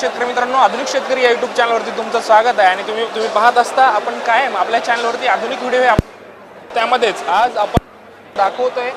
शेतकरी मित्रांनो आधुनिक शेतकरी या युट्यूब चॅनलवरती तुमचं स्वागत आहे. आणि तुम्ही तुम्ही पाहत असता आपण कायम आपल्या चॅनलवरती आधुनिक व्हिडिओ त्यामध्येच आज आपण दाखवतोय.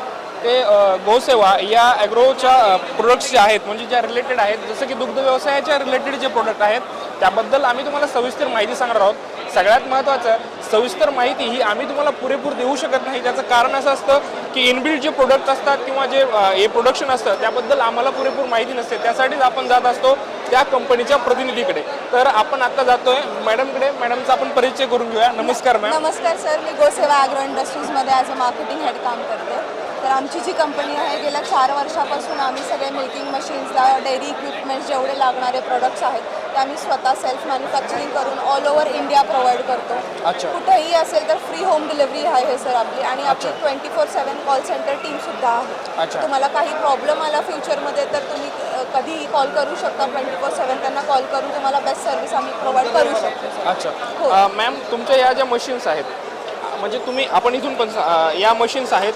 ते गोसेवा या ॲग्रोच्या प्रोडक्ट्स जे आहेत म्हणजे ज्या रिलेटेड आहेत जसं की दुग्ध व्यवसायाच्या रिलेटेड जे प्रोडक्ट आहेत त्याबद्दल आम्ही तुम्हाला सविस्तर माहिती सांगणार आहोत. सगळ्यात महत्त्वाचं सविस्तर माहिती ही आम्ही तुम्हाला पुरेपूर देऊ शकत नाही. त्याचं कारण असं असतं की इनबिल्ड जे प्रोडक्ट असतात किंवा जे हे प्रोडक्शन असतं त्याबद्दल आम्हाला पुरेपूर माहिती नसते. त्यासाठीच आपण जात असतो त्या कंपनीच्या प्रतिनिधीकडे. तर आपण आता जातोय मॅडमकडे. मॅडमचा आपण परिचय करून घेऊया. नमस्कार मॅम. नमस्कार सर. मी गोसेवा ॲग्रो इंडस्ट्रीजमध्ये ॲज अ मार्केटिंग हेड काम करते. तर आमची जी कंपनी आहे गेल्या चार वर्षापासून आम्ही सगळे मिल्किंग मशीन्सला डेअरी इक्विपमेंट्स जेवढे लागणारे प्रोडक्ट्स आहेत ते आम्ही स्वतः सेल्फ मॅन्युफॅक्चरिंग करून ऑल ओव्हर इंडिया प्रोव्हाइड करतो अच्छा. कुठेही असेल तर फ्री होम डिलिव्हरी आहे सर आपली आणि आपली twenty four seven call centre टीमसुद्धा आहे अच्छा. तुम्हाला काही प्रॉब्लेम आला फ्युचरमध्ये तर तुम्ही कधीही कॉल करू शकता ट्वेंटी फोर सेवन त्यांना कॉल करून तुम्हाला बेस्ट सर्व्हिस आम्ही प्रोव्हाइड करू शकतो. अच्छा हो. मॅम तुमच्या या ज्या मशीन्स आहेत म्हणजे तुम्ही आपण इथून पण या मशीन्स आहेत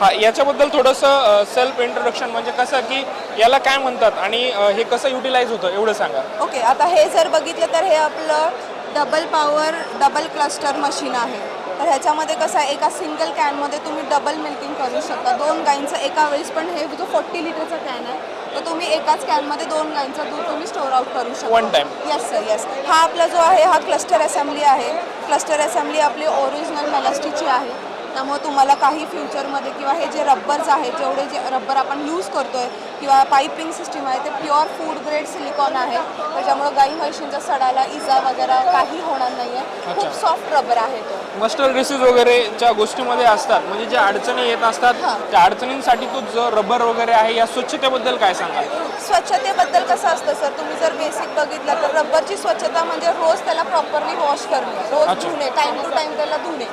हा याच्याबद्दल थोडंसं सेल्फ इंट्रोडक्शन म्हणजे कसं की याला काय म्हणतात आणि हे कसं युटिलाइज होतं एवढं सांगा. ओके आता हे जर बघितलं तर हे आपलं double power double cluster machine आहे. तर ह्याच्यामध्ये कसं आहे एका सिंगल कॅनमध्ये तुम्ही डबल मिल्किंग करू शकता. दोन गाईंचं एका वेळेस पण हे जो फोर्टी लिटरचा कॅन आहे तर तुम्ही एकाच कॅनमध्ये दोन गाईंचं दूध तुम्ही स्टोर आउट करू शकता. Time. येस सर येस हा आपला जो आहे हा क्लस्टर असेंब्ली आहे. क्लस्टर असेंब्ली आपली ओरिजिनल मेलास्टिकची आहे. त्यामुळे तुम्हाला काही फ्युचरमध्ये किंवा हे जे रब्बर्स आहेत जेवढे जे रब्बर आपण यूज करतोय किंवा पाईपिंग सिस्टीम आहे ते प्युअर फूड ग्रेड सिलिकॉन आहे. त्याच्यामुळे गाई म्हशींच्या सडाला इजा वगैरे काही होणार नाही आहे खूप सॉफ्ट रबर आहे तो. मस्टर डिसीज वगैरेच्या गोष्टीमध्ये असतात. म्हणजे ज्या अडचणी येत असतात. त्या अडचणींसाठी तो जो रबर वगैरे आहे या स्वच्छतेबद्दल काय सांगाल? स्वच्छतेबद्दल कसं असतं सर तुम्ही जर बेसिक बघितलं तर रबरची स्वच्छता म्हणजे रोज त्याला प्रॉपरली वॉश करणे रोज. धुणे टाइम टू टाइम त्याला धुणे.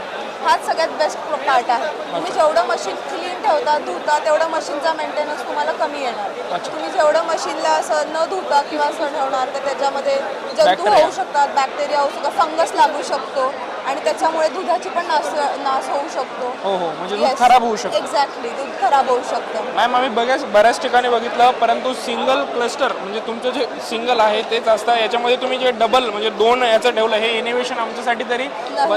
हाच सगळ्यात बेस्ट पार्ट आहे. तुम्ही जेवढं मशीन क्लीन ठेवता धुता तेवढं मशीनचा मेंटेनन्स तुम्हाला कमी येणार. अच्छा. तुम्ही जेवढं मशीनला असं न धुता किंवा असं ठेवणार तर त्याच्यामध्ये जंतू Bacteria. होऊ शकतात बॅक्टेरिया होऊ शकतात फंगस लागू शकतो. आणि त्याच्यामुळे दुधाची पण नाश नाश होऊ शकतो. हो हो. म्हणजे दूध खराब होऊ शकतं. एक्झॅक्टली दूध खराब होऊ शकतं. मॅम आम्ही बघायच बऱ्याच ठिकाणी बघितलं परंतु सिंगल क्लस्टर म्हणजे तुमचं जे सिंगल आहे तेच असतं. याच्यामध्ये तुम्ही जे डबल म्हणजे दोन याचं ठेवलं हे इनोव्हेशन आमच्यासाठी तरी.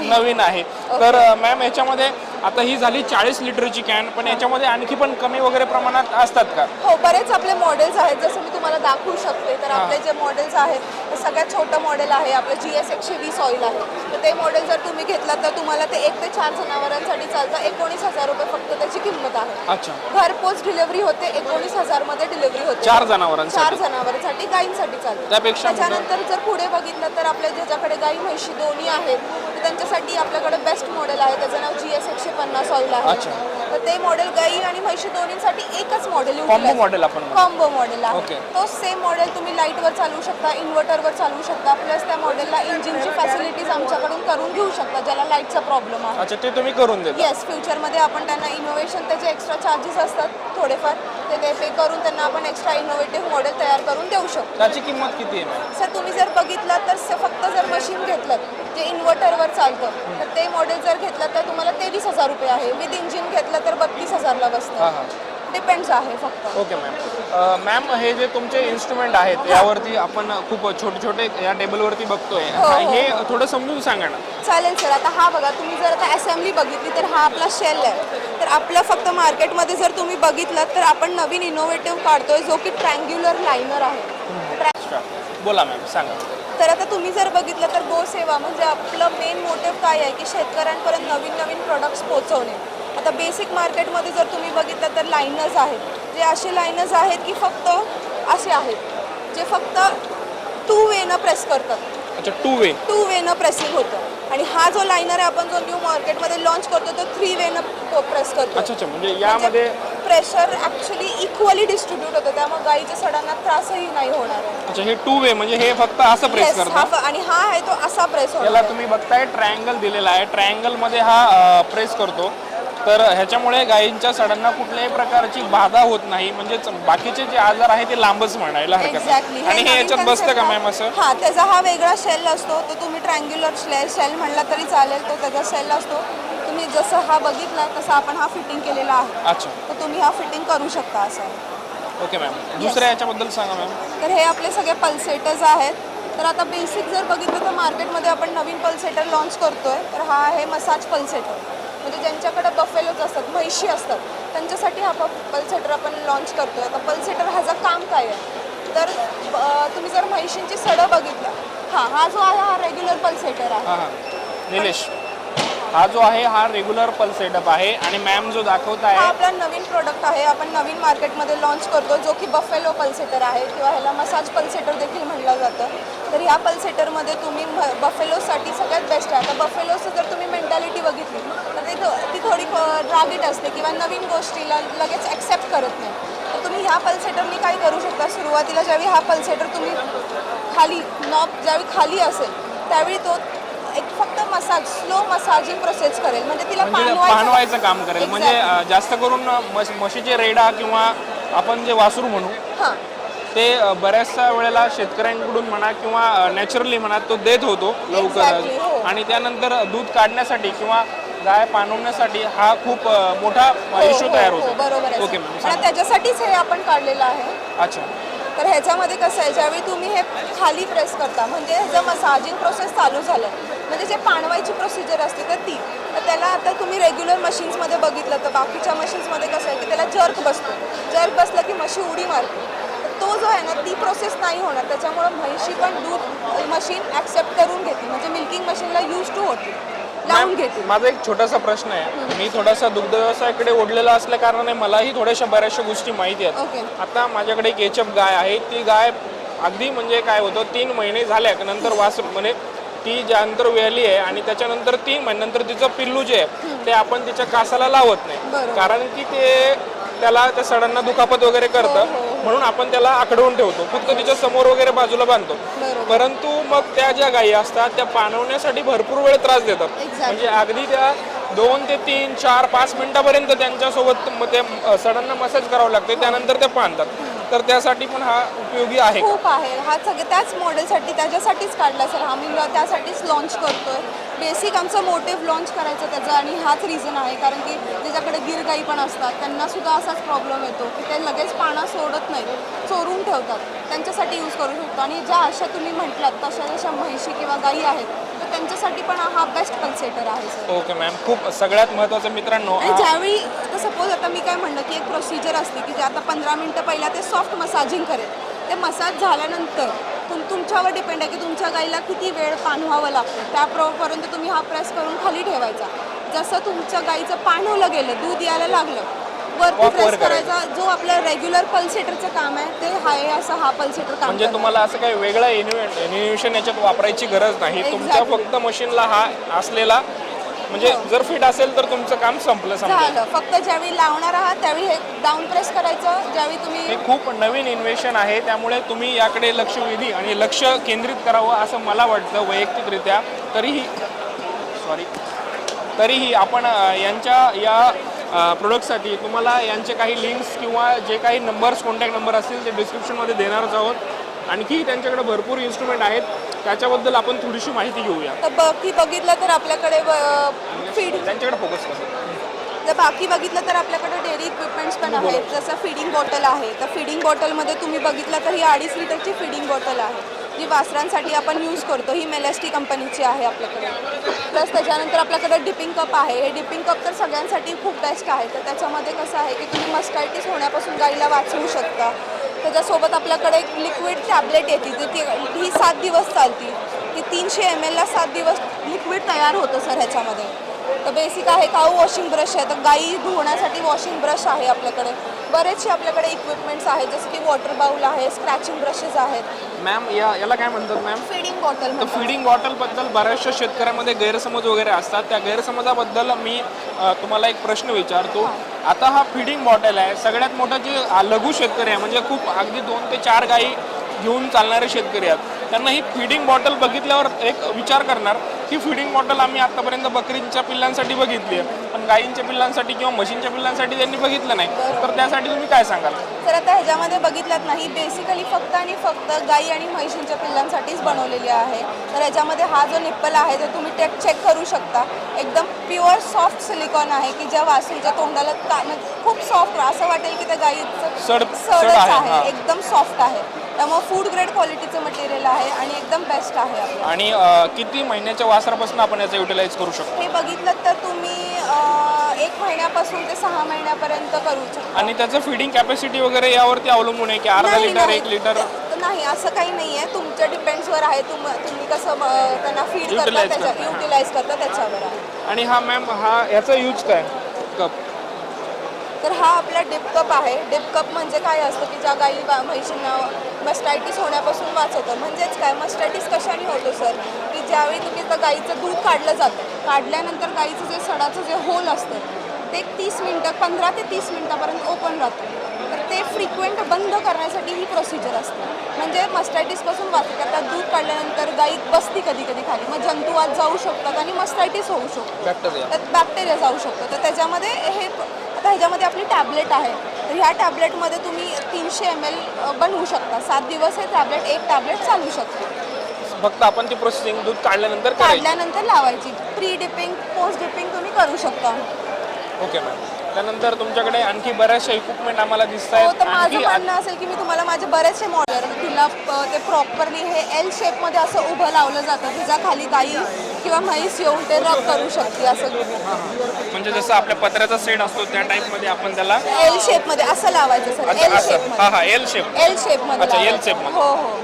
नवीन. आहे. तर मॅम याच्यामध्ये आता ही झाली चाळीस लिटरची कॅन पण याच्यामध्ये आणखी पण कमी वगैरे प्रमाणात असतात का? हो बरेच आपले मॉडेल्स आहेत जसं दाखवू शकते तर आपले जे मॉडेल्स आहेत ते सगळ्यात छोटं मॉडेल आहे आपलं जी एस एकशे वीस ऑइल आहे. तर ते मॉडेल जर तुम्ही घेतलं तर तुम्हाला ते एक ते चार जनावरांसाठी चालतं. एकोणीस हजार रुपये फक्त त्याची किंमत आहे. अच्छा. घरपोच डिलिव्हरी होते एकोणीस हजारमध्ये डिलिव्हरी होते. चार चार जनावरांसाठी जनावरांसाठी गायींसाठी चालतं. त्यापेक्षा? त्याच्यानंतर जर पुढे बघितलं तर आपल्या ज्याच्याकडे गाई म्हशी दोन्ही आहेत तर त्यांच्यासाठी आपल्याकडे बेस्ट मॉडेल आहे. त्याचं नाव जी एस एकशे पन्नास ऑइल आहे. अच्छा. तर ते मॉडेल गाई आणि म्हशी दोन्हीसाठी एकच मॉडेल कॉम्बो मॉडेल आपण. Combo model. आहे. तो सेम मॉडेल तुम्ही लाईटवर चालवू शकता इन्व्हर्टरवर चालवू शकता प्लस त्या मॉडेलला इंजिनची फॅसिलिटीज आमच्याकडून करून घेऊ शकता ज्याला लाईटचा प्रॉब्लेम आहे. अच्छा ते तुम्ही करून देता. येस फ्युचरमध्ये आपण त्यांना इनोव्हेशन त्याचे एक्स्ट्रा चार्जेस असतात थोडेफार ते ते पे करून त्यांना आपण एक्स्ट्रा इनोव्हेटिव्ह मॉडेल तयार करून देऊ शकतो. त्याची किंमत किती आहे सर तुम्ही जर बघितलं तर फक्त जर मशीन घेतलं जे इन्व्हर्टरवर चालतं तर ते मॉडेल जर घेतलं तर तुम्हाला तेवीस हजार रुपये आहे. विथ इंजिन घेतलं तर बत्तीस हजारला बसतं. डिपेंड्स आहे फक्त. ओके मॅम मॅम हे जे तुमचे इन्स्ट्रुमेंट आहेत यावरती आपण खूप छोटे छोटे या टेबलवरती बघतोय. हो, हो. हे थोडं समजून सांगा ना. चालेल सर आता हा बघा तुम्ही जर आता असेंब्ली बघितली तर हा आपला शेल आहे. तर आपलं फक्त मार्केटमध्ये जर तुम्ही बघितलं तर आपण नवीन इनोव्हेटिव्ह काढतोय जो की ट्रँग्युलर लायनर आहे. ट्रॅ- अच्छा बोला मॅम सांगा. तर आता तुम्ही जर बघितलं तर गोसेवा म्हणजे आपलं मेन मोटिव्ह काय आहे की शेतकऱ्यांपर्यंत नवीन नवीन प्रोडक्ट्स पोहोचवणे. आता बेसिक मार्केटमध्ये जर तुम्ही बघितलं तर लायनर्स आहेत. जे असे लायनर्स आहेत की फक्त असे आहेत. जे फक्त टू वेनं प्रेस करतात. अच्छा टू वे टू वेनं प्रेसिंग होतं. आणि हा जो लायनर आहे आपण जो न्यू मार्केटमध्ये लॉन्च करतो तो थ्री वेनं प्रेस करतो. अच्छा अच्छा म्हणजे यामध्ये प्रेशर ॲक्च्युली इक्वली डिस्ट्रीब्यूट होतं. त्यामुळे गाईच्या सडांना त्रासही नाही होणार. अच्छा हे टू वे म्हणजे हे फक्त असं प्रेस करतं आणि हा आहे तो असा प्रेस याला होणार. तुम्ही बघताय ट्रायंगल दिलेला आहे. ट्रायंगलमध्ये हा प्रेस करतो. तर ह्याच्यामुळे गायींच्या सडांना कुठल्याही प्रकारची बाधा होत नाही. म्हणजेच बाकीचे जे आजार आहे ते लांबच म्हणायला हरकत नाही. आणि हे याच्यात बसतं का मॅम असं? हा त्याचा हा वेगळा शेल असतो. तो तुम्ही ट्रँग्युलर शेल म्हणला तरी चालेल. तो त्याचा शेल असतो. तुम्ही जसं हा बघितला तसा आपण हा फिटिंग केलेला आहे. अच्छा. तर तुम्ही हा फिटिंग करू शकता असं. ओके मॅम दुसऱ्या याच्याबद्दल सांगा मॅम तर हे आपले सगळे पल्सेटर्स आहेत. तर आता बेसिक जर बघितलं तर मार्केटमध्ये आपण नवीन पल्सेटर लॉन्च करतोय. तर हा आहे मसाज पल्सेटर म्हणजे ज्यांच्याकडे बफेलोज असतात म्हैशी असतात त्यांच्यासाठी हा पल्सेटर आपण लॉन्च करतोय. आता पल्सेटर ह्याचं काम काय आहे? तर तुम्ही जर म्हैशींची सडं बघितलं हां हा जो आहे हा रेग्युलर पल्सेटर आहे. निलेश. हा जो आहे हा रेग्युलर पल सेटअप आहे आणि मॅम जो दाखवत हा आहे आपला नवीन प्रोडक्ट आहे. आपण नवीन मार्केटमध्ये लॉन्च करतो जो की बफेलो पल्सेटर आहे किंवा ह्याला मसाज पल्सेटर देखील म्हटलं जातं. तर ह्या पल्सेटरमध्ये तुम्ही बफेलोसाठी सगळ्यात बेस्ट आहे. आता बफेलोचं जर तुम्ही मेंटॅलिटी बघितली तर ती थो- ती थोडी क- रागीट असते किंवा नवीन गोष्टीला लगेच ॲक्सेप्ट करत नाही. तर तुम्ही ह्या पल्सेटरनी काय करू शकता? सुरुवातीला ज्यावेळी हा पल्सेटर तुम्ही खाली नॉब ज्यावेळी खाली असेल त्यावेळी तो एक फक्त मसाज स्लो मसाजिंग प्रोसेस करेल म्हणजे तिला म्हणजे काम करेल म्हणजे. अं, जास्त करून म्हश- म्हशीचे रेडा किंवा आपण जे वासरू म्हणू हां ते अ, बऱ्याचशा वेळेला शेतकऱ्यांकडून म्हणा किंवा नॅचरली म्हणा तो देत होतो Exactly, हो. लवकर आणि त्यानंतर दूध काढण्यासाठी किंवा गाय पाणवण्यासाठी हा खूप अ, मोठा इश्यू हो, तयार हो, होतो बरोबर आहे ओके सर. मॅम पण सांगा. त्याच्यासाठीच हे आपण काढलेलं आहे अच्छा तर ह्याच्यामध्ये कसं आहे ज्यावेळी तुम्ही हे खाली प्रेस करता म्हणजे ह्याचं मसाजिंग प्रोसेस चालू झालं म्हणजे जे पाणवायची प्रोसिजर असते तर ती तर त्याला आता तुम्ही रेग्युलर मशीन्समध्ये बघितलं तर बाकीच्या मशीन्समध्ये कसं आहे की त्याला जर्क बसतो. जर्क बसलं की म्हशी उडी मारते. तर तो जो आहे ना ती प्रोसेस नाही होणार. त्याच्यामुळं म्हैशी पण दूध मशीन ॲक्सेप्ट करून घेते. म्हणजे मिल्किंग मशीनला यूज टू होते. लावून माझा एक छोटासा प्रश्न आहे. मी थोडासा दुग्ध व्यवसायाकडे ओढलेला असल्या कारणाने मलाही थोड्याशा बऱ्याचशा गोष्टी माहिती आहेत. आता माझ्याकडे एक एचएफ गाय आहे. ती गाय अगदी म्हणजे काय होतं तीन महिने झाल्या नंतर वास म्हणजे ती ज्यानंतर वेळली आहे आणि त्याच्यानंतर तीन महिन्यानंतर तिचं पिल्लू जे आहे ते आपण तिच्या कासाला लावत नाही. कारण की ते त्याला त्या सडांना दुखापत वगैरे करतं. हो, हो. म्हणून आपण त्याला आखडवून ठेवतो फक्त तिच्या समोर वगैरे बाजूला बांधतो. परंतु मग त्या ज्या गायी असतात त्या पाणवण्यासाठी भरपूर वेळ त्रास देतात. म्हणजे अगदी त्या दोन ते तीन चार पाच मिनिटापर्यंत त्यांच्यासोबत मग ते अ, सडांना मसाज करावं लागते त्यानंतर ते पाणतात तर त्यासाठी पण हा उपयोगी आहे खूप आहे. हा सगळं त्याच मॉडेलसाठी त्याच्यासाठीच काढला सर आम्ही त्यासाठीच लॉन्च करतोय. बेसिक आमचं मोटिव्ह लॉन्च करायचं त्याचं आणि हाच रिझन आहे. कारण की ज्याच्याकडे गिरगाई पण असतात त्यांना सुद्धा असाच प्रॉब्लेम येतो की ते लगेच पानं सोडत नाहीत. चोरून ठेवतात. त्यांच्यासाठी यूज करू शकतो. आणि ज्या अशा तुम्ही म्हटलात तशा जशा म्हैशी किंवा गाई आहेत त्यांच्यासाठी पण हा बेस्ट कन्सेटर आहे सर ओके मॅम खूप सगळ्यात महत्त्वाचं मित्रांनो आणि हा- ज्यावेळी आता सपोज आता मी काय म्हणलं की एक प्रोसिजर असते की जे आता पंधरा मिनटं पहिला ते सॉफ्ट मसाजिंग करेल. ते मसाज झाल्यानंतर तुम तुमच्यावर डिपेंड आहे की तुमच्या गाईला किती वेळ पाणवावं लागतं. त्यापर्यंत तुम्ही हा प्रेस करून खाली ठेवायचा. जसं तुमच्या गाईचं पाणवलं गेलं दूध यायला लागलं वरती प्रेस करायचा. जो आपलं रेग्युलर पल्सेटरचं काम आहे ते हाय असं हा पल्सेटर काम म्हणजे करतं. तुम्हाला असं काही वेगळं इन्व्हेशन याच्यात वापरायची गरज नाही. तुमच्या Exactly. फक्त मशीनला हा असलेला म्हणजे हो. जर फिट असेल तर तुमचं काम संपलं संपलं झालं. फक्त ज्यावेळी लावणार आहात त्यावेळी हे डाऊन प्रेस करायचं. ज्यावेळी तुम्ही हे खूप नवीन इन्व्हेशन आहे. त्यामुळे तुम्ही याकडे लक्ष वेधी आणि लक्ष केंद्रित करावं असं मला वाटतं वैयक्तिकरित्या. तरीही सॉरी तरीही आपण अ, यांच्या या प्रोडक्टसाठी तुम्हाला यांचे काही लिंक्स किंवा जे काही नंबर्स कॉन्टॅक्ट नंबर असतील ते डिस्क्रिप्शनमध्ये देणारच आहोत. आणखी त्यांच्याकडे भरपूर इन्स्ट्रुमेंट आहेत. त्याच्याबद्दल आपण थोडीशी माहिती घेऊया. तर बाकी बघितलं तर आपल्याकडे फीड त्यांच्याकडे फोकस कसं जर बाकी बघितलं तर आपल्याकडे डेअरी इक्विपमेंट्स पण आहेत. जसं फिडिंग बॉटल आहे. तर फिडिंग बॉटलमध्ये तुम्ही बघितलं तर ही अडीच लिटरची फिडिंग बॉटल आहे. जी वासरांसाठी आपण यूज करतो ही मेलेस्टी कंपनीची आहे आपल्याकडे. प्लस त्याच्यानंतर आपल्याकडे डिपिंग कप आहे. हे डिपिंग कप तर सगळ्यांसाठी खूप बेस्ट आहे. तर त्याच्यामध्ये कसं आहे की तुम्ही मस्टायटिस होण्यापासून गाईला वाचवू शकता. त्याच्यासोबत आपल्याकडे एक लिक्विड टॅबलेट येते जी ती ही सात दिवस चालती. ती तीनशे एम एलला सात दिवस लिक्विड तयार होतं सर ह्याच्यामध्ये. तर बेसिक आहे काऊ वॉशिंग ब्रश आहे. तर गाई धुण्यासाठी वॉशिंग ब्रश आहे आपल्याकडे. बरेचसे आपल्याकडे इक्विपमेंट्स आहेत जसं की वॉटर बाउल आहे स्क्रॅचिंग ब्रशेस आहेत. मॅम या याला काय म्हणतात मॅम फिडिंग बॉटल तर फिडिंग बॉटलबद्दल बऱ्याचशा शेतकऱ्यांमध्ये गैरसमज वगैरे असतात. त्या गैरसमजाबद्दल मी अ, तुम्हाला एक प्रश्न विचारतो. आता हा फिडिंग बॉटल आहे. सगळ्यात मोठा जे अ, लघु शेतकरी आहे म्हणजे खूप अगदी दोन ते चार गाई घेऊन चालणारे शेतकरी आहेत. त्यांना ही फिडिंग बॉटल बघितल्यावर एक विचार करणार ही फिडिंग मॉडेल आम्ही आतापर्यंत बकरींच्या पिल्लांसाठी बघितली आहे. पण गायींच्या पिल्लांसाठी किंवा म्हशींच्या पिल्लांसाठी त्यांनी बघितलं नाही. तर त्यासाठी तुम्ही काय सांगाल? तर आता ह्याच्यामध्ये बघितलं नाही. बेसिकली फक्त आणि फक्त गाई आणि म्हैशींच्या पिल्लांसाठीच बनवलेली आहे. तर ह्याच्यामध्ये हा जो निप्पल आहे तो तुम्ही टेक चेक करू शकता. एकदम प्युअर सॉफ्ट सिलिकॉन आहे की ज्या वासरूच्या तोंडाला ता- म्हणजे खूप सॉफ्ट असं वाटेल की त्या गाईचं सड- सड सडच आहे. एकदम सॉफ्ट आहे. त्यामुळे फूड ग्रेड क्वालिटीचं मटेरियल आहे. आणि एकदम बेस्ट आहे आपलं. आणि अं, किती महिन्याच्या वासरापासून आपण याचा युटिलाइज करू शकतो? हे बघितलं तर तुम्ही अं, एक महिन्यापासून ते सहा महिन्यापर्यंत करू शकता. आणि त्याचं फिडिंग कॅपॅसिटी वगैरे यावरती अवलंबून आहे की अर्धा नाही, लिटर नाही. एक लिटर नाही असं काही नाही आहे. तुमच्या डिपेंड्सवर आहे. तुम तुम्ही कसं अं, त्यांना फीड करता Utilize त्याच्या करता. युटिलाइज करता त्याच्यावर आहे. आणि हा मॅम हा याचा यूज काय? कप. तर हा आपला डिप कप आहे. डिप कप म्हणजे काय असतं की ज्या गाई बा- म्हैशींना मस्टायटिस होण्यापासून वाचवतं. म्हणजेच काय? मस्टायटिस कशाने होतो सर की ज्यावेळी तुम्ही त्या गाईचं दूध काढलं जातं काढल्यानंतर गाईचं जे सडाचं जे होल असतं ते तीस मिनटं पंधरा ते तीस मिनटापर्यंत ओपन राहतं. तर ते फ्रिक्वेंट बंद करण्यासाठी ही प्रोसिजर असते. म्हणजे मस्टायटिसपासून वाचतं आता दूध काढल्यानंतर गाई बसती कधी कधी खाली. मग जंतू आत जाऊ शकतात आणि मस्टायटिस होऊ शकतो. बॅक्टेरिया जाऊ शकतो. तर त्याच्यामध्ये हे आता ह्याच्यामध्ये आपली टॅबलेट आहे. तर ह्या टॅबलेटमध्ये तुम्ही तीनशे एम एल बनवू शकता. सात दिवस हे टॅबलेट एक टॅबलेट चालू शकते. फक्त आपण ती प्रोसेसिंग दूध काढल्यानंतर करायची. काढल्यानंतर लावायची. प्री डिपिंग पोस्ट डिपिंग तुम्ही करू शकता. Okay ma'am. त्यानंतर तुमच्याकडे आणखी बऱ्याचशा इक्विपमेंट आम्हाला दिसत हो तर माझं म्हणणं असेल की मी तुम्हाला माझे बरेचसे मॉडेल तिला ते प्रॉपरली हे एल शेपमध्ये असं उभं लावलं जातं. तिच्या खाली गाई किंवा म्हैस येऊन ते रब करू शकते असं. म्हणजे जसं आपल्या पत्र्याचा सेट असतो त्या टाइपमध्ये आपण त्याला एल शेपमध्ये असं लावायचं सर. एल हा हा एल शेप एल शेपमध्ये अच्छा, shape मध्ये. हो हो.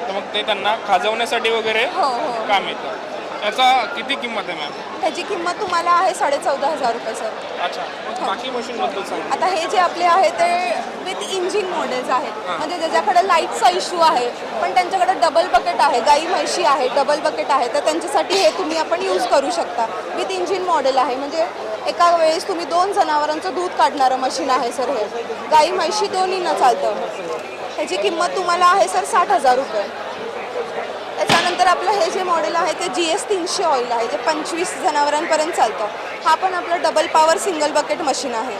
तर मग ते त्यांना खाजवण्यासाठी वगैरे हो हो. काम येतं. याचा किती किंमत आहे मॅम त्याची किंमत तुम्हाला आहे साडे चौदा हजार रुपये सर अच्छा मग बाकी मशीन बद्दल सांगा. आता हे जे आपले आहे ते विथ इंजिन मॉडेल्स आहेत. म्हणजे ज्याच्याकडे लाईटचा इश्यू आहे पण त्यांच्याकडे डबल बकेट आहे गाई म्हैशी आहे डबल बकेट आहे तर त्यांच्यासाठी हे तुम्ही आपण यूज करू शकता. विथ इंजिन मॉडेल आहे म्हणजे एका वेळेस तुम्ही दोन जनावरांचं दूध काढणारं मशीन आहे सर हे. गाई म्हैशी दोन्हीनं चालतं. ह्याची किंमत तुम्हाला आहे सर साठ हजार रुपये. त्यानंतर आपलं हे जे मॉडेल आहे ते जी एस तीनशे ऑइल आहे जे पंचवीस जनावरांपर्यंत चालतं. हा पण आपला double power single bucket machine आहे.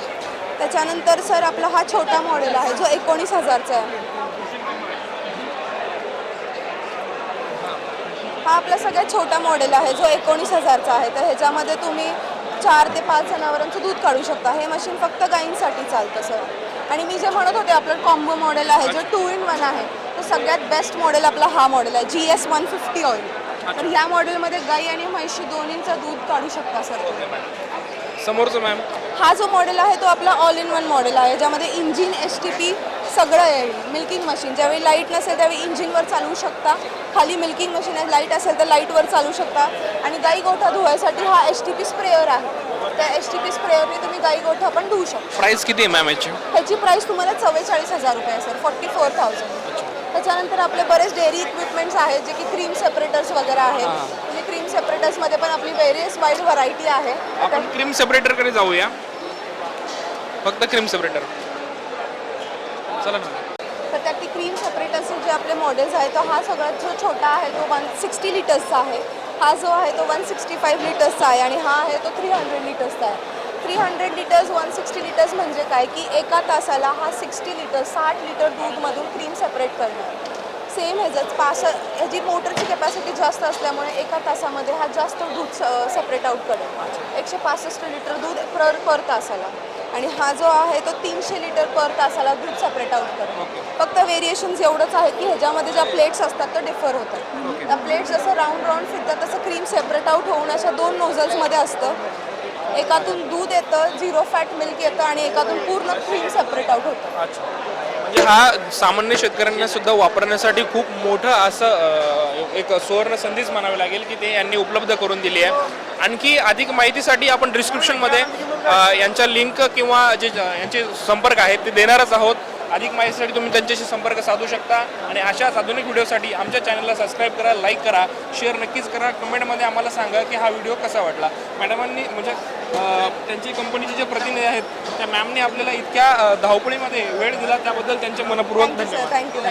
त्याच्यानंतर सर आपला हा छोटा मॉडेल आहे जो एकोणीस हजारचा आहे. हा आपला सगळ्यात छोटा मॉडेल आहे जो एकोणीस हजारचा आहे. तर ह्याच्यामध्ये तुम्ही चार ते पाच जनावरांचं दूध काढू शकता. हे मशीन फक्त गायींसाठी चालतं सर आणि मी जे म्हणत होते आपलं कॉम्बो मॉडेल आहे जो टू इन वन आहे. तो सगळ्यात बेस्ट मॉडेल आपला हा मॉडेल आहे G S one fifty oil तर ह्या मॉडेलमध्ये गाई आणि म्हैशी दोन्हींचं दूध काढू शकता सर समोरचं मॅम हा जो मॉडेल आहे तो आपला ऑल इन वन मॉडेल आहे ज्यामध्ये इंजिन एस टी पी सगळं येईल मिल्किंग मशीन ज्यावेळी लाइट नसेल त्यावेळी इंजिनवर चालवू शकता. खाली मिल्किंग मशीन आहे लाइट असेल तर लाईटवर चालू शकता. आणि गाई गोठा धुवायसाठी हा एस टी पी स्प्रेअर आहे. त्या एस टी पी स्प्रेअरने तुम्ही गाई गोठा पण धुवू शकता. प्राइस किती आहे मॅम याची? ह्याची प्राईस तुम्हाला चव्वेचाळीस हजार रुपये आहे सर फॉर्टी फोर थाउजंड त्याच्यानंतर आपले बरेच डेअरी इक्विपमेंट्स आहेत जे की क्रीम सेपरेटर्स वगैरे आहेत. म्हणजे क्रीम सेपरेटर्समध्ये पण आपली व्हेरियस वाईड व्हरायटी आहे. आपण क्रीम सेपरेटरकडे जाऊया. फक्त क्रीम सेपरेटर चला तर त्यात ती क्रीम सेपरेटर्सचे जे आपले मॉडेल्स आहेत तो हा सगळ्यात जो छोटा आहे तो वन सिक्स्टी लिटर्सचा आहे. हा जो आहे तो वन सिक्स्टी फाईव्ह लिटर्सचा आहे आणि हा आहे तो थ्री हंड्रेड लिटर्सचा आहे. Three hundred litres one sixty litres म्हणजे काय? की एका तासाला हा सिक्स्टी लिटर साठ लिटर दूधमधून क्रीम सेपरेट करणार. सेम ह्याच्यात पास ह्याची मोटरची कॅपॅसिटी जास्त असल्यामुळे एका तासामध्ये हा जास्त दूध सेपरेट आउट करेल. एकशे पासष्ट लिटर दूध पर पर तासाला. आणि हा जो आहे तो तीनशे लिटर पर तासाला दूध सेपरेट आउट करेल. फक्त व्हेरिएशन्स एवढंच आहे की ह्याच्यामध्ये ज्या प्लेट्स असतात त्या डिफर होतात. त्या प्लेट्स जसं राऊंड राऊंड फिरतात तसं क्रीम सेपरेट आउट होऊन अशा दोन नोझल्समध्ये असतं. एकातून दूध येतं झिरो फॅट मिल्क येतं आणि एकातून पूर्ण क्रीम सेपरेट आउट होतं. अच्छा. म्हणजे हा सामान्य शेतकऱ्यांना सुद्धा वापरण्यासाठी खूप मोठं असं एक सुवर्ण संधीच म्हणावी लागेल की ते यांनी उपलब्ध करून दिली आहे. आणखी अधिक माहितीसाठी आपण डिस्क्रिप्शनमध्ये यांच्या लिंक किंवा जे यांचे संपर्क आहेत ते देणारच आहोत. अधिक माहितीसाठी तुम्ही त्यांच्याशी संपर्क साधू शकता. आणि अशाच आधुनिक व्हिडिओसाठी आमच्या चॅनलला सबस्क्राईब करा लाईक करा शेअर नक्कीच करा. कमेंटमध्ये आम्हाला सांगा की हा व्हिडिओ कसा वाटला. मॅडमांनी म्हणजे त्यांची कंपनीचे जे प्रतिनिधी आहेत त्या मॅमने आपल्याला इतक्या धावपळीमध्ये वेळ दिला त्याबद्दल त्यांचे मनपूर्वक धन्यवाद. थँक्यू